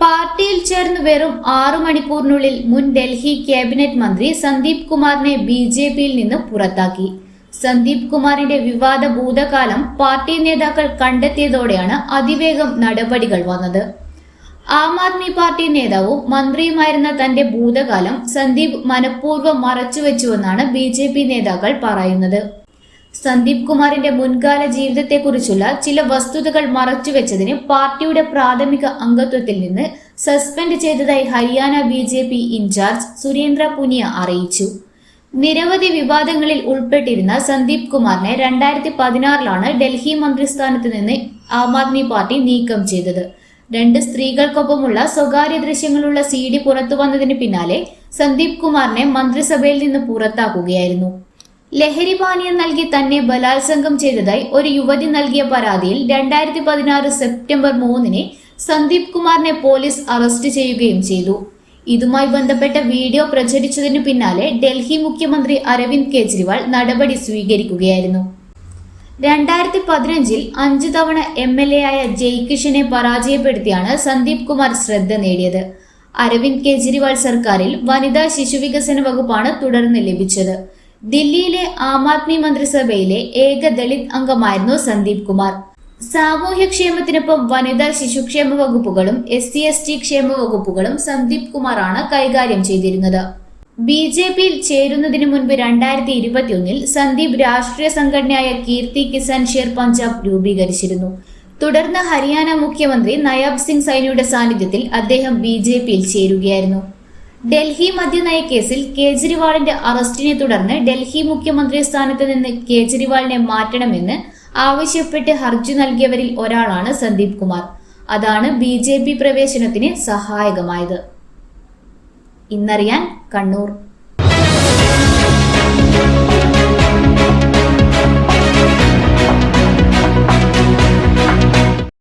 പാർട്ടിയിൽ ചേർന്ന് വെറും ആറു മണിക്കൂറിനുള്ളിൽ മുൻ ഡൽഹി ക്യാബിനറ്റ് മന്ത്രി സന്ദീപ് കുമാറിനെ ബി ജെ പിയിൽ നിന്ന് പുറത്താക്കി. സന്ദീപ് കുമാറിന്റെ വിവാദ ഭൂതകാലം പാർട്ടി നേതാക്കൾ കണ്ടെത്തിയതോടെയാണ് അതിവേഗം നടപടികൾ വന്നത്. ആം ആദ്മി പാർട്ടി നേതാവും മന്ത്രിയുമായിരുന്ന തന്റെ ഭൂതകാലം സന്ദീപ് മനഃപൂർവം മറച്ചുവെച്ചുവെന്നാണ് ബി നേതാക്കൾ പറയുന്നത്. സന്ദീപ് കുമാറിന്റെ മുൻകാല ജീവിതത്തെക്കുറിച്ചുള്ള ചില വസ്തുതകൾ മറച്ചുവെച്ചതിന് പാർട്ടിയുടെ പ്രാഥമിക അംഗത്വത്തിൽ നിന്ന് സസ്പെൻഡ് ചെയ്തതായി Haryana B J P in charge Surendra Punia അറിയിച്ചു. നിരവധി വിവാദങ്ങളിൽ ഉൾപ്പെട്ടിരുന്ന സന്ദീപ് കുമാറിനെ രണ്ടായിരത്തി പതിനാറിലാണ് ഡൽഹി മന്ത്രിസ്ഥാനത്ത് നിന്ന് ആം ആദ്മി പാർട്ടി നീക്കം ചെയ്തത്. രണ്ട് സ്ത്രീകൾക്കൊപ്പമുള്ള സ്വകാര്യ ദൃശ്യങ്ങളുള്ള സി ഡി പുറത്തു വന്നതിന് പിന്നാലെ സന്ദീപ് കുമാറിനെ മന്ത്രിസഭയിൽ നിന്ന് പുറത്താക്കുകയായിരുന്നു. ലഹരി പാനീയം നൽകി തന്നെ ബലാത്സംഗം ചെയ്തതായി ഒരു യുവതി നൽകിയ പരാതിയിൽ രണ്ടായിരത്തി പതിനാറ് സെപ്റ്റംബർ മൂന്നിന് സന്ദീപ് കുമാറിനെ പോലീസ് അറസ്റ്റ് ചെയ്യുകയും ചെയ്തു. ഇതുമായി ബന്ധപ്പെട്ട വീഡിയോ പ്രചരിച്ചതിനു പിന്നാലെ ഡൽഹി മുഖ്യമന്ത്രി അരവിന്ദ് കെജ്രിവാൾ നടപടി സ്വീകരിക്കുകയായിരുന്നു. രണ്ടായിരത്തി പതിനഞ്ചിൽ അഞ്ചു തവണ എം എൽ എ ആയ ജയ്കിഷനെ പരാജയപ്പെടുത്തിയാണ് സന്ദീപ് കുമാർ ശ്രദ്ധ നേടിയത്. അരവിന്ദ് കെജ്രിവാൾ സർക്കാരിൽ വനിതാ ശിശുവികസന വകുപ്പാണ് തുടർന്ന് ലഭിച്ചത്. ദില്ലിയിലെ ആം ആദ്മി മന്ത്രിസഭയിലെ ഏക ദളിത് അംഗമായിരുന്നു സന്ദീപ് കുമാർ. സാമൂഹ്യക്ഷേമത്തിനൊപ്പം വനിതാ ശിശുക്ഷേമ വകുപ്പുകളും എസ് സി എസ് ടി ക്ഷേമ വകുപ്പുകളും സന്ദീപ് കുമാറാണ് കൈകാര്യം ചെയ്തിരുന്നത്. ബി ജെ പിയിൽ ചേരുന്നതിന് മുൻപ് രണ്ടായിരത്തി ഇരുപത്തിയൊന്നിൽ സന്ദീപ് രാഷ്ട്രീയ സംഘടനയായ കീർത്തി കിസാൻ ഷേർ പഞ്ചാബ് രൂപീകരിച്ചിരുന്നു. തുടർന്ന് ഹരിയാന മുഖ്യമന്ത്രി നയാബ് സിംഗ് സൈനിയുടെ സാന്നിധ്യത്തിൽ അദ്ദേഹം ബി ജെ പിയിൽ ചേരുകയായിരുന്നു. ഡൽഹി മദ്യനയ കേസിൽ കേജ്രിവാളിന്റെ അറസ്റ്റിനെ തുടർന്ന് ഡൽഹി മുഖ്യമന്ത്രി സ്ഥാനത്ത് നിന്ന് കേജ്രിവാളിനെ മാറ്റണമെന്ന് ആവശ്യപ്പെട്ട് ഹർജി നൽകിയവരിൽ ഒരാളാണ് സന്ദീപ് കുമാർ. അതാണ് ബി ജെ പി പ്രവേശനത്തിന് സഹായകമായത്. ഇന്നറിയാൻ കണ്ണൂർ.